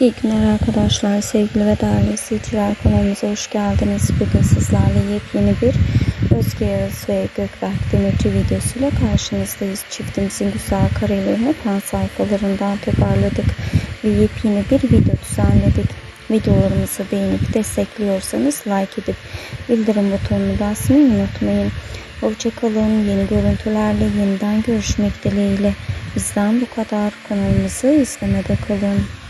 İyi günler arkadaşlar, sevgili ve değerli izleyiciler kanalımıza hoş geldiniz. Bugün sizlerle yepyeni bir Özge Yağız ve Gökberk Demirci videosuyla karşınızdayız. Çiftimizin güzel karelerini fan sayfalarından toparladık ve yepyeni bir video düzenledik. Videolarımızı beğenip destekliyorsanız like edip bildirim butonunu basmayı unutmayın. Hoşçakalın. Yeni görüntülerle yeniden görüşmek dileğiyle. Bizden bu kadar. Kanalımızı izlemede kalın.